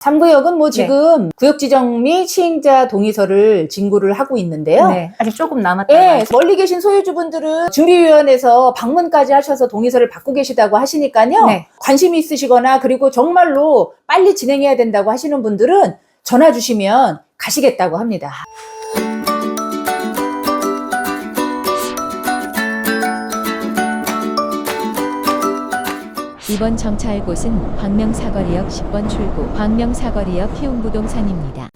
3구역은 뭐 지금 구역 지정 및 시행자 동의서를 진구를 하고 있는데요. 네, 아직 조금 남았다. 예, 멀리 계신 소유주분들은 준비위원회에서 방문까지 하셔서 동의서를 받고 계시다고 하시니까요. 네. 관심이 있으시거나 그리고 정말로 빨리 진행해야 된다고 하시는 분들은 전화 주시면 가시겠다고 합니다. 이번 정차할 곳은 광명사거리역 10번 출구 광명사거리역 희웅부동산입니다.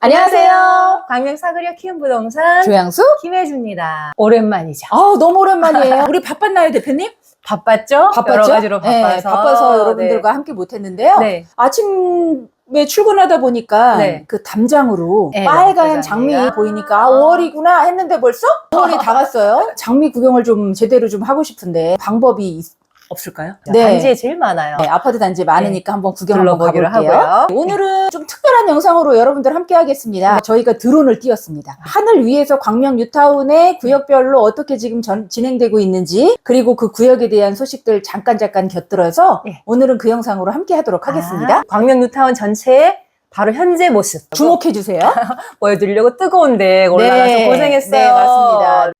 안녕하세요. 광명 사그려 키운 부동산 조양수? 김혜주입니다. 오랜만이죠. 아 너무 오랜만이에요. 우리 바빴나요, 대표님? 바빴죠? 바빴죠? 여러 가지로 네, 바빠서. 바빠서 여러분들과 함께 못했는데요. 네. 아침 에 출근하다 보니까 네. 그 담장으로 네, 빨간. 장미 장미가. 보이니까 아, 5월이구나 했는데 벌써 5월이 다 갔어요. 장미 구경을 좀 제대로 좀 하고 싶은데 방법이 있- 없을까요? 네. 단지에 제일 많아요. 네, 아파트 단지 많으니까 한번 구경 한번 둘러보기로 가볼게요. 하고요. 오늘은 좀 특별한 영상으로 여러분들 함께 하겠습니다. 저희가 드론을 띄웠습니다. 하늘 위에서 광명 뉴타운의 구역별로 어떻게 지금 전- 진행되고 있는지 그리고 그 구역에 대한 소식들 잠깐 잠깐 곁들여서 네. 오늘은 그 영상으로 함께 하도록 하겠습니다. 아, 광명 뉴타운 전체의 바로 현재 모습 주목해 주세요. 보여드리려고 뜨거운데 올라가서 네. 고생했어요. 네, 맞습니다.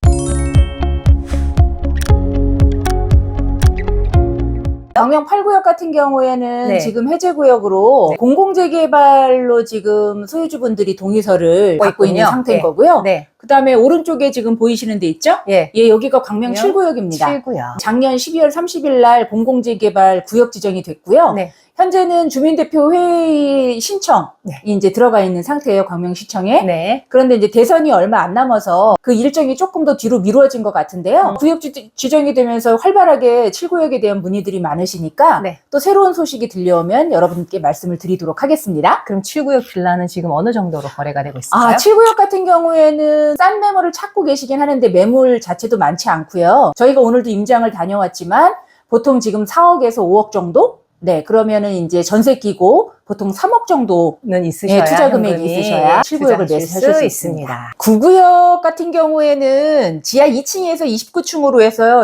광명 8구역 같은 경우에는 네. 지금 해제구역으로 네. 공공재개발로 지금 소유주분들이 동의서를 받고 받고 있는 있군요. 상태인 네. 거고요. 네. 그 다음에 오른쪽에 지금 보이시는 데 있죠? 예. 예, 여기가 광명 광명 7구역입니다. 7구요. 작년 12월 30일 날 공공재개발 구역 지정이 됐고요. 네. 현재는 주민대표 회의 신청이 네. 이제 들어가 있는 상태예요, 광명시청에. 네. 그런데 이제 대선이 얼마 안 남아서 그 일정이 조금 더 뒤로 미루어진 것 같은데요. 음. 구역 지- 지정이 되면서 활발하게 7구역에 대한 문의들이 많으시니까 네. 또 새로운 소식이 들려오면 여러분께 말씀을 드리도록 하겠습니다. 그럼 7구역 빌라는 지금 어느 정도로 거래가 되고 있을까요? 아, 7구역 같은 경우에는 싼 매물을 찾고 계시긴 하는데 매물 자체도 많지 않고요. 저희가 오늘도 임장을 다녀왔지만 보통 지금 4억에서 5억 정도? 네, 그러면은 이제 전세 끼고 보통 3억 정도 는 있으셔야 예, 투자 금액이 있으셔야 7구역을 투자하실 매수하실 수 있습니다. 9구역 같은 경우에는 지하 2층에서 29층으로 해서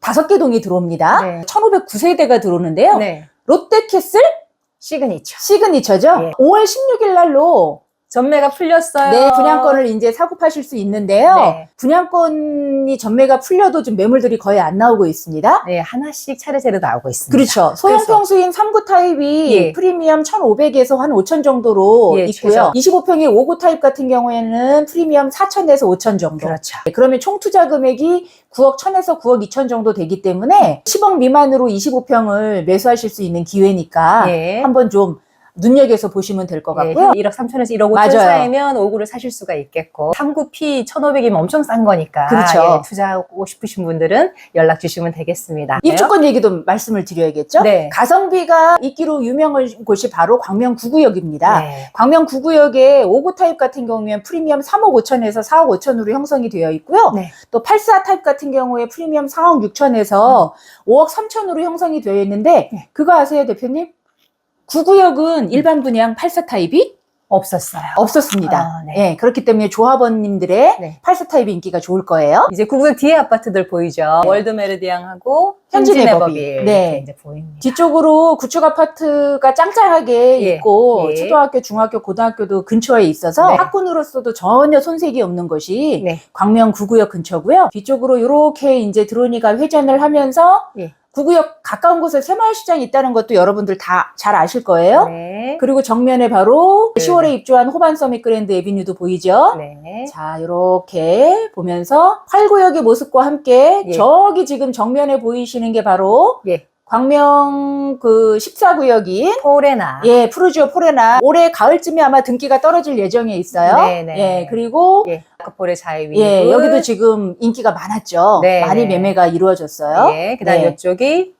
15개 동이 들어옵니다. 네. 1509세대가 들어오는데요. 네. 롯데캐슬 시그니처. 시그니처죠. 예. 5월 16일 날로 전매가 풀렸어요. 네, 분양권을 이제 사고 파실 수 있는데요. 네. 분양권이 전매가 풀려도 좀 매물들이 거의 안 나오고 있습니다. 네, 하나씩 차례차례 나오고 있습니다. 그렇죠. 소형 평수인 3구 타입이 예. 프리미엄 1,500에서 한 5,000 정도로 예, 있고요. 25평의 5구 타입 같은 경우에는 프리미엄 4,000에서 5,000 정도. 그렇죠. 네, 그러면 총 투자 금액이 9억 1,000에서 9억 2천 정도 되기 때문에 10억 미만으로 25평을 매수하실 수 있는 기회니까 예. 한번 좀 눈여겨서 보시면 될것 예, 같고요. 1억 3천에서 1억 5천 맞아요. 사이면 5구를 사실 수가 있겠고 3구 P 1,500이면 엄청 싼 거니까 그렇죠. 예, 투자하고 싶으신 분들은 연락 주시면 되겠습니다. 입주권 얘기도 말씀을 드려야겠죠? 네. 가성비가 있기로 유명한 곳이 바로 광명 9구역입니다. 네. 광명 9구역의 5구 타입 같은 경우에는 프리미엄 3억 5천에서 4억 5천으로 형성이 되어 있고요. 네. 또 84 타입 같은 경우에 프리미엄 4억 6천에서 5억 3천으로 형성이 되어 있는데 네. 그거 아세요, 대표님? 9구역은 일반 분양 84 타입이 없었어요. 없었습니다. 아, 네. 예, 그렇기 때문에 조합원님들의 네. 84 타입 인기가 좋을 거예요. 이제 9구역 뒤에 아파트들 보이죠? 월드 메르디앙하고 현진 현진 에버빌. 에버빌 네. 이제 보입니다. 뒤쪽으로 구축 아파트가 짱짱하게 예, 있고 예. 초등학교, 중학교, 고등학교도 근처에 있어서 네. 학군으로서도 전혀 손색이 없는 것이 네. 광명 9구역 근처고요. 뒤쪽으로 이렇게 이제 드론이가 회전을 하면서 예. 9구역 가까운 곳에 새마을시장이 있다는 것도 여러분들 다 잘 아실 거예요. 네. 그리고 정면에 바로 네. 10월에 입주한 호반 서밋 그랜드 에비뉴도 보이죠? 네. 자, 이렇게 보면서 8구역의 모습과 함께 예. 저기 지금 정면에 보이시는 게 바로 예. 광명 그 14구역인 포레나. 예, 푸르지오 포레나 올해 가을쯤에 아마 등기가 떨어질 예정에 있어요. 네네. 예, 그리고 예. 아크포레 자이위. 예, 여기도 지금 인기가 많았죠. 네, 많이 네. 매매가 이루어졌어요. 예. 그다음 네. 이쪽이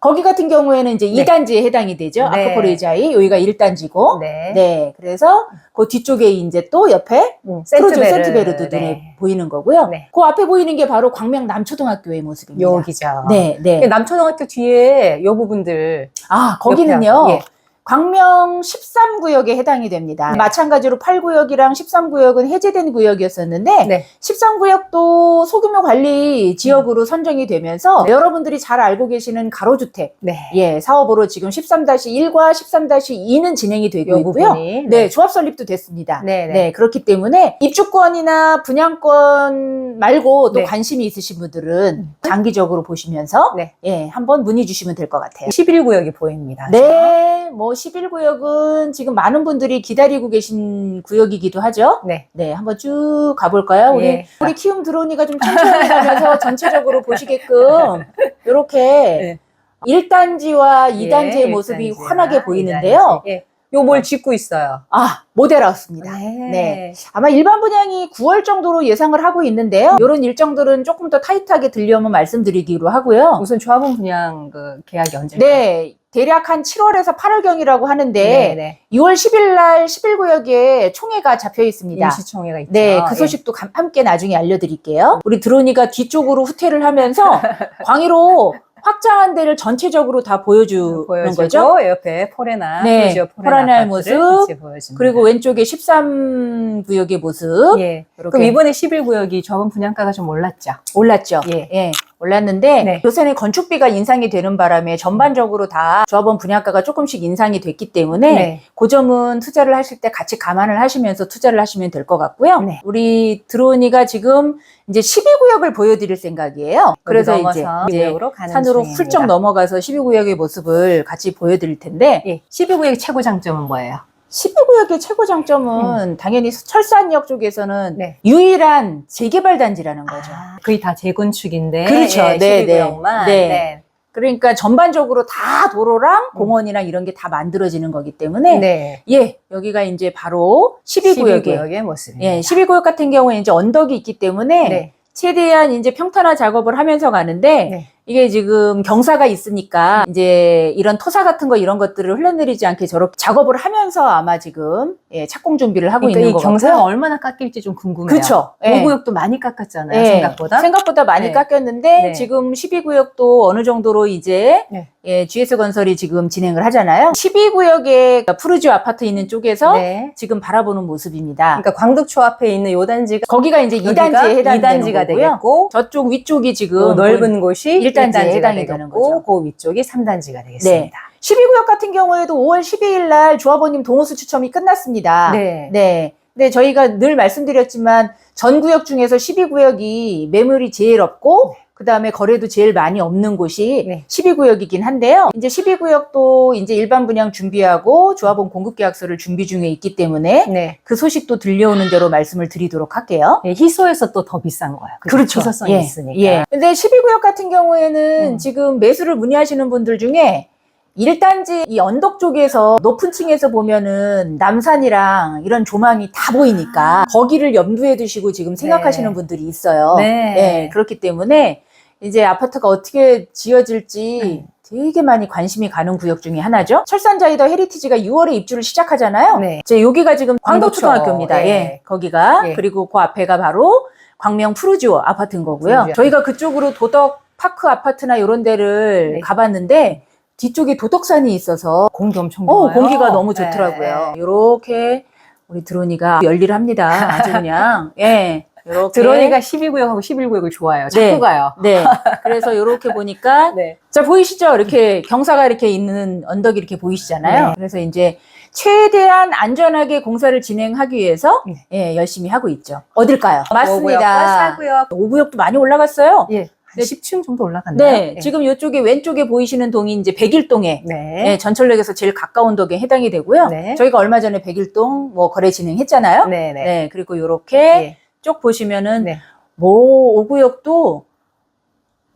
거기 같은 경우에는 이제 네. 2단지에 해당이 되죠. 네. 아크포레이자이 여기가 1단지고. 네. 네. 그래서 그 뒤쪽에 이제 또 옆에 음, 프로조 센트베르. 센트베르 도 눈에 네. 보이는 거고요. 네. 그 앞에 보이는 게 바로 광명 남초등학교의 모습입니다. 여기죠. 네, 네. 남초등학교 뒤에 요 부분들 아, 거기는요. 예. 광명 13구역에 해당이 됩니다. 네. 마찬가지로 8구역이랑 13구역은 해제된 구역이었었는데 네. 13구역도 소규모 관리 지역으로 선정이 되면서 여러분들이 잘 알고 계시는 가로주택 네. 예, 사업으로 지금 13-1과 13-2는 진행이 되고 요 있고요. 부분이 네, 조합 설립도 됐습니다. 네, 네. 그렇기 때문에 입주권이나 분양권 말고 또 네. 관심이 있으신 분들은 장기적으로 보시면서 네. 예, 한번 문의 주시면 될 것 같아요. 11구역이 보입니다. 네, 뭐 11구역은 지금 많은 분들이 기다리고 계신 구역이기도 하죠. 네. 네, 한번 쭉 가볼까요? 우리 예. 우리 키움 들어오니까 좀 천천히 가면서 전체적으로 보시게끔 이렇게 네. 1단지와 2단지의 예, 모습이 일단지와 환하게 보이는데요. 이단지. 예. 요뭘 짓고 있어요. 아, 모델하우스입니다. 네. 아마 일반 분양이 9월 정도로 예상을 하고 있는데요. 이런 일정들은 조금 더 타이트하게 들려면 말씀드리기로 하고요. 우선 조합원 분양 그 계약이 언제? 네. 대략 한 7월에서 8월경이라고 하는데 네, 네. 2월 10일 날 11구역에 총회가 잡혀 있습니다. 임시총회가 있죠. 네, 그 예. 소식도 감- 함께 나중에 알려드릴게요. 우리 드로니가 뒤쪽으로 후퇴를 하면서 광희로 확장한 데를 전체적으로 다 보여주는 보여주고 거죠. 옆에 포레나 네, 포레나의 모습. 그리고 왼쪽에 13구역의 모습 예. 그럼 이번에 11구역이 조합원 분양가가 좀 올랐죠. 올랐죠. 예. 예, 올랐는데 네. 요새는 건축비가 인상이 되는 바람에 전반적으로 다 조합원 분양가가 조금씩 인상이 됐기 때문에 네. 그 점은 투자를 하실 때 같이 감안을 하시면서 투자를 하시면 될 것 같고요. 네. 우리 드로니가 지금 이제 12구역을 보여드릴 생각이에요. 그래서 이제, 이제 12구역으로 가는 산으로. 훌쩍 넘어가서 12구역의 모습을 같이 보여드릴 텐데 예. 12구역의 최고 장점은 뭐예요? 12구역의 최고 장점은 당연히 철산역 쪽에서는 음. 네. 유일한 재개발 단지라는 거죠. 아, 거의 다 재건축인데 그렇죠. 예, 네, 12구역만 네. 네. 그러니까 전반적으로 다 도로랑 공원이랑 이런 게 다 만들어지는 거기 때문에 음. 네. 예 여기가 이제 바로 12구역에 12구역의 모습입니다. 예 12구역 같은 경우에 이제 언덕이 있기 때문에 네. 최대한 이제 평탄화 작업을 하면서 가는데 네. 이게 지금 경사가 있으니까 이제 이런 토사 같은 거 이런 것들을 흘러내리지 않게 저렇게 작업을 하면서 아마 지금 예, 착공 준비를 하고 그러니까 있는 이것 경사가. 얼마나 깎일지 좀 궁금해요. 그렇죠. 예. 5구역도 많이 깎았잖아요. 예, 생각보다. 생각보다 많이 네. 깎였는데 네. 지금 12구역도 어느 정도로 이제 네. 예, GS 건설이 지금 진행을 하잖아요. 12구역에 푸르지오 아파트 있는 쪽에서 네. 지금 바라보는 모습입니다. 그러니까 광덕초 앞에 있는 요 단지가 거기가 이제 2단지에 해당이 2단지가 되는 거고요. 되겠고 저쪽 위쪽이 지금 그 넓은 곳이 일 단지에 1단지가 해당이 되는 거죠. 그 위쪽이 3단지가 되겠습니다. 12구역 같은 경우에도 5월 12일 날 조합원님 동호수 추첨이 끝났습니다. 네. 네. 근데 저희가 늘 말씀드렸지만 전 구역 중에서 12구역이 매물이 제일 없고 그 다음에 거래도 제일 많이 없는 곳이 네. 12구역이긴 한데요. 이제 12구역도 이제 일반 분양 준비하고 조합원 공급 계약서를 준비 중에 있기 때문에 네. 그 소식도 들려오는 대로 말씀을 드리도록 할게요. 예, 희소에서 또 더 비싼 거예요. 그죠? 희소성이 예, 있으니까. 예. 근데 12 구역 같은 경우에는 음. 지금 매수를 문의하시는 분들 중에 1단지 이 언덕 쪽에서 높은 층에서 보면은 남산이랑 이런 조망이 다 보이니까 거기를 염두에 두시고 지금 생각하시는 네. 분들이 있어요. 네. 네, 그렇기 때문에 이제 아파트가 어떻게 지어질지 음. 되게 많이 관심이 가는 구역 중에 하나죠. 철산자이더 헤리티지가 6월에 입주를 시작하잖아요. 네. 제 여기가 지금 광덕초. 광덕초등학교입니다. 예. 예. 거기가 예. 그리고 그 앞에가 바로 광명 푸르지오 아파트인 거고요. 푸르지오. 저희가 그쪽으로 도덕 파크 아파트나 이런 데를 네. 가봤는데 뒤쪽에 도덕산이 있어서 공기 엄청 어, 좋아요. 공기가 너무 네. 좋더라고요. 이렇게 우리 드로니가 열일합니다. 아주 그냥 예. 이렇게 드론이가 12구역하고 11구역을 좋아해요. 자꾸 네. 가요. 네. 그래서 이렇게 보니까 네. 자 보이시죠? 이렇게 경사가 이렇게 있는 언덕이 이렇게 보이시잖아요. 네. 그래서 이제 최대한 안전하게 공사를 진행하기 위해서 네. 예, 열심히 하고 있죠. 어딜까요? 5구역과 맞습니다. 4구역. 5구역도 많이 올라갔어요. 예. 한 네. 10층 정도 올라갔나요? 네, 지금 이쪽에 왼쪽에 보이시는 동이 이제 백일동에 네. 예, 전철역에서 제일 가까운 동에 해당이 되고요. 네. 저희가 얼마 전에 백일동 뭐 거래 진행했잖아요. 네, 네, 네. 그리고 이렇게 예. 쭉 보시면은 네. 뭐 5구역도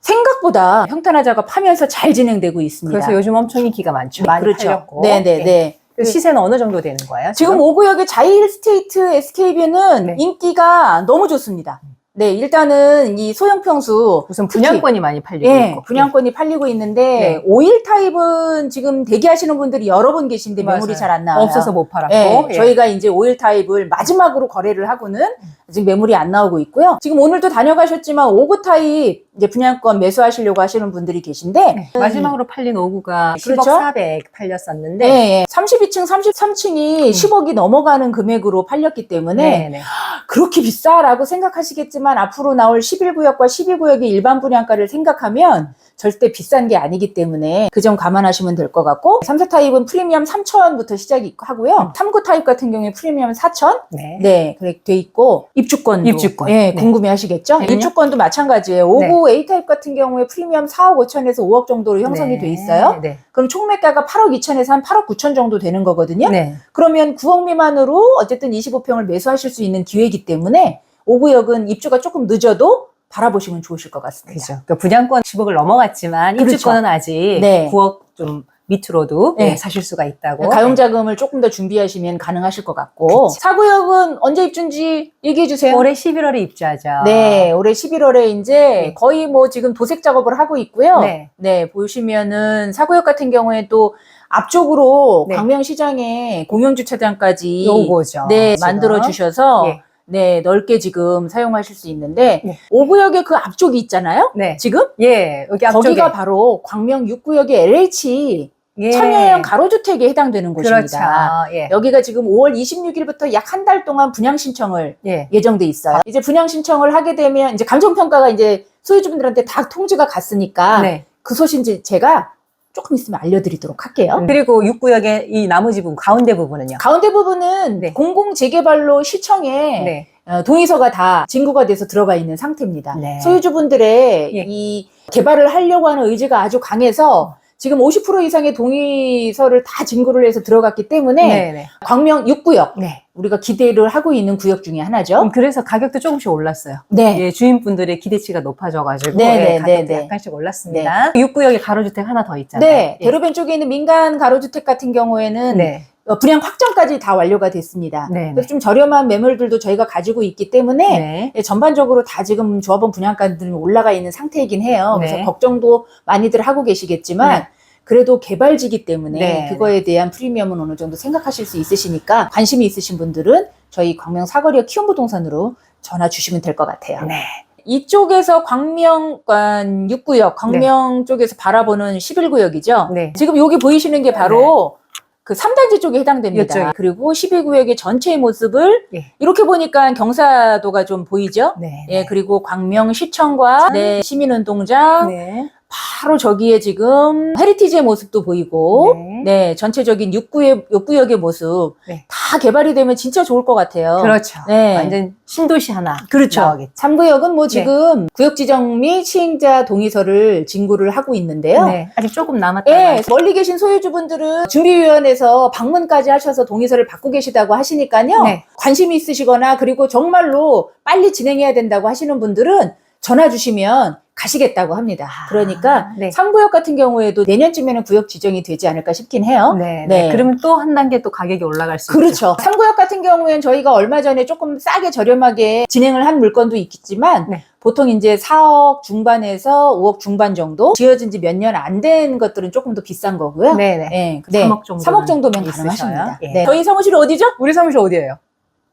생각보다 평탄화 작업하면서 잘 진행되고 있습니다. 그래서 요즘 엄청 인기가 많죠. 네, 많이 그렇죠. 팔렸고. 네, 네, 예. 네. 그 시세는 어느 정도 되는 거예요? 지금 5구역의 자이힐스테이트 SK뷰는 네. 인기가 너무 좋습니다. 네, 일단은 이 소형평수 무슨 분양권이 많이 팔리고 예, 있고. 분양권이 팔리고 있는데 네. 오일 타입은 지금 대기하시는 분들이 여러 분 계신데 맞아요. 매물이 잘안 나와요. 없어서 못 팔았고. 예, 예. 저희가 이제 오일 타입을 마지막으로 거래를 하고는 지금 매물이 안 나오고 있고요. 지금 오늘도 다녀가셨지만 5구 타입 이제 분양권 매수하시려고 하시는 분들이 계신데 네. 마지막으로 팔린 5구가 10억 그렇죠? 400 팔렸었는데 네, 예. 32층, 33층이 10억이 넘어가는 금액으로 팔렸기 때문에 네, 네. 그렇게 비싸라고 생각하시겠지만 앞으로 나올 11구역과 12구역의 일반 분양가를 생각하면 절대 비싼 게 아니기 때문에 그 점 감안하시면 될 것 같고 3사 타입은 프리미엄 3천부터 시작이 하고요. 3구 타입 같은 경우에 프리미엄 4천 네. 네, 그렇게 돼 있고 입주권도 입주권. 예, 네. 궁금해 하시겠죠? 네. 입주권도 마찬가지예요. 5구 A 타입 같은 경우에 프리미엄 4억 5천에서 5억 정도로 형성이 네. 돼 있어요. 네. 그럼 총매가가 8억 2천에서 한 8억 9천 정도 되는 거거든요. 네. 그러면 9억 미만으로 어쨌든 25평을 매수하실 수 있는 기회이기 때문에 5구역은 입주가 조금 늦어도 바라보시면 좋으실 것 같습니다. 그죠. 그러니까 분양권 10억을 넘어갔지만 그렇죠. 입주권은 아직 네. 9억 좀 밑으로도 네. 네, 사실 수가 있다고. 가용자금을 조금 더 준비하시면 가능하실 것 같고 그치. 4구역은 언제 입주인지 얘기해 주세요. 올해 11월에 입주하죠. 네, 올해 11월에 이제 네. 거의 뭐 지금 도색 작업을 하고 있고요. 네. 네, 보시면은 사구역 같은 경우에 또 앞쪽으로 네. 광명시장에 공영주차장까지 요거죠. 네, 지금. 만들어 주셔서 예. 네, 넓게 지금 사용하실 수 있는데 네. 5구역의 그 앞쪽이 있잖아요. 네. 지금 예. 여기 앞쪽에 거기가 바로 광명 6구역의 LH 예. 참여형 가로주택에 해당되는 그렇죠. 곳입니다. 예. 여기가 지금 5월 26일부터 약 한 달 동안 분양 신청을 예. 예정돼 있어요. 이제 분양 신청을 하게 되면 이제 감정평가가 이제 소유주분들한테 다 통지가 갔으니까 네. 그 소식 이제 제가 조금 있으면 알려드리도록 할게요. 그리고 6구역의 이 나머지 부분, 가운데 부분은요. 가운데 부분은 네. 공공 재개발로 시청에 네. 어, 동의서가 다 진구가 돼서 들어가 있는 상태입니다. 네. 소유주분들의 예. 이 개발을 하려고 하는 의지가 아주 강해서 지금 50% 이상의 동의서를 다 진구를 해서 들어갔기 때문에 네. 네. 광명 6구역 네. 우리가 기대를 하고 있는 구역 중에 하나죠. 음, 그래서 가격도 조금씩 올랐어요. 네. 예, 주인분들의 기대치가 높아져가지고 네, 예, 네, 가격도 네, 네. 약간씩 올랐습니다. 6구역에 가로주택 하나 더 있잖아요. 네, 예. 대로변 쪽에 있는 민간 가로주택 같은 경우에는 네. 어, 분양 확정까지 다 완료가 됐습니다. 네, 그래서 좀 저렴한 매물들도 저희가 가지고 있기 때문에 네. 예, 전반적으로 다 지금 조합원 분양가들은 올라가 있는 상태이긴 해요. 네. 그래서 걱정도 많이들 하고 계시겠지만 네. 그래도 개발지기 때문에 네. 그거에 대한 프리미엄은 어느 정도 생각하실 수 있으시니까 관심이 있으신 분들은 저희 광명 사거리역 키움부동산으로 전화 주시면 될 것 같아요. 네. 이쪽에서 광명관 6구역, 광명 쪽에서 바라보는 11구역이죠. 네. 지금 여기 보이시는 게 바로 그 3단지 쪽에 해당됩니다. 이쪽에. 그리고 12구역의 전체의 모습을 예. 이렇게 보니까 경사도가 좀 보이죠? 네. 예, 그리고 광명시청과 네, 시민운동장 네. 바로 저기에 지금 헤리티지의 모습도 보이고 네. 네, 전체적인 6구역, 6구역의 모습 네. 다 개발이 되면 진짜 좋을 것 같아요. 그렇죠. 네. 완전 신도시 하나. 그렇죠. 나오겠죠. 3구역은 뭐 네. 지금 구역 지정 및 시행자 동의서를 진구를 하고 있는데요. 네. 아직 조금 남았다. 예, 멀리 계신 소유주분들은 준비위원회에서 방문까지 하셔서 동의서를 받고 계시다고 하시니까요. 네. 관심이 있으시거나 그리고 정말로 빨리 진행해야 된다고 하시는 분들은 전화 주시면 가시겠다고 합니다. 그러니까 네. 3구역 같은 경우에도 내년쯤에는 구역 지정이 되지 않을까 싶긴 해요. 네. 네. 네. 그러면 또 한 단계 또 가격이 올라갈 수 있죠. 그렇죠. 3구역 같은 경우에는 저희가 얼마 전에 조금 싸게 저렴하게 진행을 한 물건도 있겠지만 네. 보통 이제 4억 중반에서 5억 중반 정도 지어진 지 몇 년 안 된 것들은 조금 더 비싼 거고요. 네네. 네, 3억 정도는 3억 정도면. 가능하십니다. 예. 네. 저희 사무실이 어디죠? 우리 사무실 어디예요?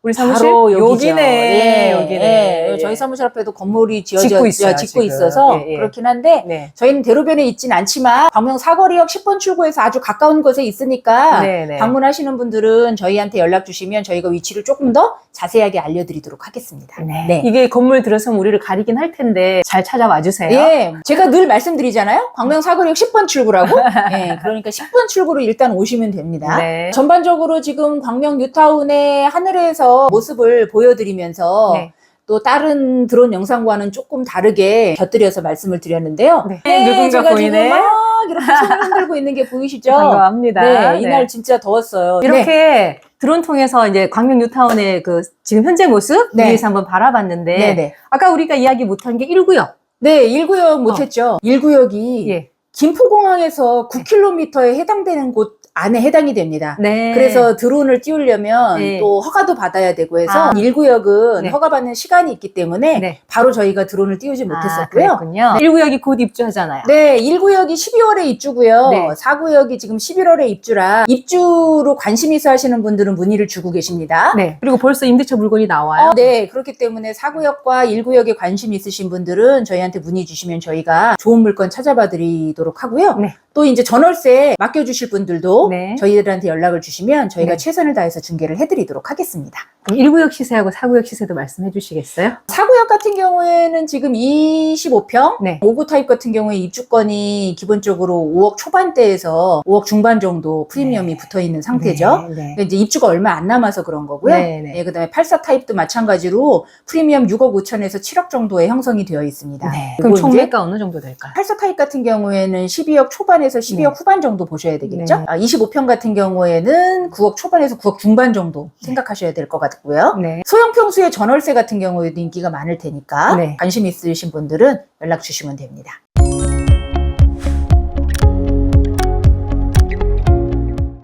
우리 사무실 바로 여기죠. 여기네. 예, 여기네. 예. 저희 사무실 앞에도 건물이 지어져 짓고 있어요, 짓고 지금. 있어서 예, 예. 그렇긴 한데 네. 저희는 대로변에 있진 않지만 광명 사거리역 10번 출구에서 아주 가까운 곳에 있으니까 네 네. 방문하시는 분들은 저희한테 연락 주시면 저희가 위치를 조금 더 자세하게 알려드리도록 하겠습니다. 네. 이게 건물 들어서면 우리를 가리긴 할 텐데 잘 찾아와 주세요. 예, 제가 늘 말씀드리잖아요. 광명 사거리역 10번 출구라고. 예, 그러니까 10번 출구로 일단 오시면 됩니다. 네. 전반적으로 지금 광명 뉴타운의 하늘에서 모습을 보여드리면서 네. 또 다른 드론 영상과는 조금 다르게 곁들여서 말씀을 드렸는데요. 네. 누군가 제가 보이네. 지금 막 이렇게 손을 흔들고 있는 게 보이시죠? 반가워합니다. 네, 이날 진짜 더웠어요. 이렇게 네. 드론 통해서 이제 광명 뉴타운의 그 지금 현재 모습 네. 위에서 한번 바라봤는데 네, 네. 아까 우리가 이야기 못한 게 1구역. 네, 1구역 못했죠. 1구역이 예. 김포공항에서 9km에 해당되는 곳 안에 해당이 됩니다. 네. 그래서 드론을 띄우려면 네. 또 허가도 받아야 되고 해서 아. 1구역은 네. 허가받는 시간이 있기 때문에 네. 바로 저희가 드론을 띄우지 아, 못했었고요. 그랬군요. 1구역이 곧 입주하잖아요. 네, 1구역이 12월에 입주고요. 네. 4구역이 지금 11월에 입주라 입주로 관심 있어 하시는 분들은 문의를 주고 계십니다. 네. 그리고 벌써 임대차 물건이 나와요. 어, 네, 그렇기 때문에 4구역과 1구역에 관심 있으신 분들은 저희한테 문의 주시면 저희가 좋은 물건 찾아봐 드리도록 하고요. 네. 또 이제 전월세 맡겨주실 분들도 네. 저희들한테 연락을 주시면 저희가 네. 최선을 다해서 중개를 해드리도록 하겠습니다. 그럼 1구역 시세하고 4구역 시세도 말씀해 주시겠어요? 4구역 같은 경우에는 지금 25평, 네. 5구 타입 같은 경우에 입주권이 기본적으로 5억 초반대에서 5억 중반 정도 프리미엄이 네. 붙어 있는 상태죠. 네. 네. 그러니까 이제 입주가 얼마 안 남아서 그런 거고요. 네, 네. 예, 그다음에 84 타입도 마찬가지로 프리미엄 6억 5천에서 7억 정도에 형성이 되어 있습니다. 네. 그럼 총매가 어느 정도 될까요? 84 타입 같은 경우에는 12억 초반 에서 12억 네. 후반 정도 보셔야 되겠죠. 네. 아, 25평 같은 경우에는 9억 초반에서 9억 중반 정도 생각하셔야 될 것 같고요. 네. 소형 평수의 전월세 같은 경우에도 인기가 많을 테니까 네. 관심 있으신 분들은 연락 주시면 됩니다.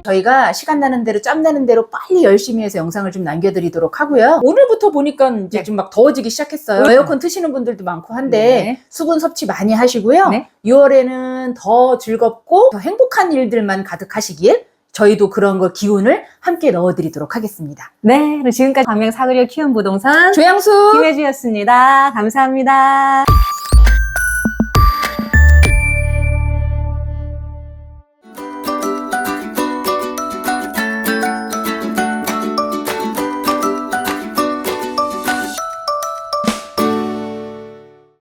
저희가 시간 나는 대로 짬 나는 대로 빨리 열심히 해서 영상을 좀 남겨드리도록 하고요. 오늘부터 보니까 이제 네. 좀막 더워지기 시작했어요. 네. 에어컨 트시는 분들도 많고 한데 네. 수분 섭취 많이 하시고요. 네. 6월에는 더 즐겁고 더 행복한 일들만 가득하시길 저희도 그런 거 기운을 함께 넣어드리도록 하겠습니다. 네. 지금까지 광명 사거리역 키움 부동산 조양수 김혜주였습니다. 감사합니다.